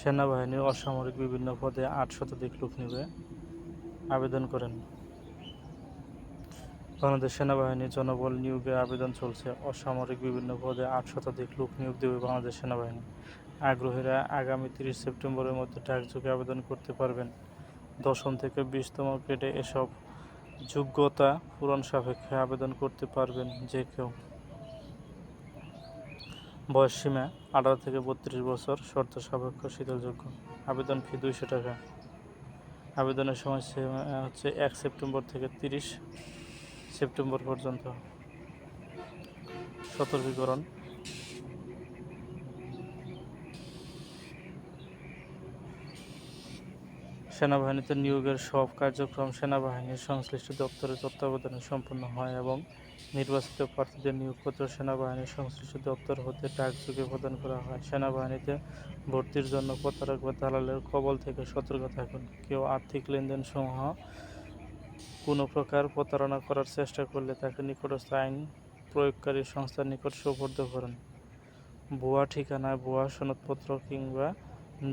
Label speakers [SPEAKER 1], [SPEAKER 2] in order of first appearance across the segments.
[SPEAKER 1] সেনাবাহিনীর অসামরিক বিভিন্ন পদে আট শতাধিক লোক নিবে। আবেদন করেন। বাংলাদেশ সেনাবাহিনীর জনবল নিয়োগের আবেদন চলছে। অসামরিক বিভিন্ন পদে আট শতাধিক লোক নিয়োগ দেবে বাংলাদেশ সেনাবাহিনী। আগ্রহীরা আগামী তিরিশ সেপ্টেম্বরের মধ্যে ডাকযোগে আবেদন করতে পারবেন। দশম থেকে বিশতম গ্রেডে এসব যোগ্যতা পূরণ সাপেক্ষে আবেদন করতে পারবেন যে কেউ। বয়স সীমা আঠারো থেকে বত্রিশ বছর, শর্ত সাপেক্ষ, শীতলযোগ্য। আবেদন ফি দুইশো টাকা। আবেদনের সময়সীমা হচ্ছে এক সেপ্টেম্বর থেকে তিরিশ সেপ্টেম্বর পর্যন্ত। সতর্কীকরণ। সেনাবাহিনীতে নিয়োগের সব কার্যক্রম সেনাবাহিনীর সংশ্লিষ্ট দপ্তরের তত্ত্বাবধানে সম্পন্ন হয় এবং নির্বাচিত প্রার্থীদের নিয়োগপত্র সেনাবাহিনীর সংশ্লিষ্ট দপ্তর হতে ডাকযোগে প্রদান করা হয়। সেনাবাহিনীতে ভর্তির জন্য প্রতারক বা দালালের কবল থেকে সতর্ক থাকুন। কেউ আর্থিক লেনদেন সমূহ কোনো প্রকার প্রতারণা করার চেষ্টা করলে তাকে নিকটস্থ আইন প্রয়োগকারী সংস্থার নিকট সোপর্দ করুন। ভুয়া ঠিকানা ভুয়া সনদপত্র কিংবা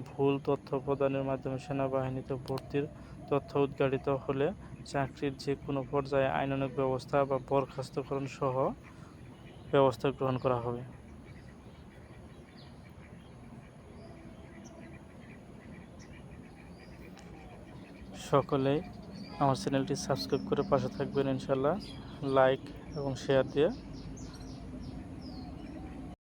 [SPEAKER 1] ভুল তথ্য প্রদানের মাধ্যমে সেনাবাহিনীতে ভর্তির তথ্য উদ্ঘাটিত হলে চাকরির যে কোনো পর্যায়ে আইনানুগ ব্যবস্থা বা বরখাস্তকরণ সহ ব্যবস্থা গ্রহণ করা হবে। সকলেই আমার চ্যানেলটি সাবস্ক্রাইব করে পাশে থাকবেন ইনশাল্লাহ লাইক এবং শেয়ার দিয়ে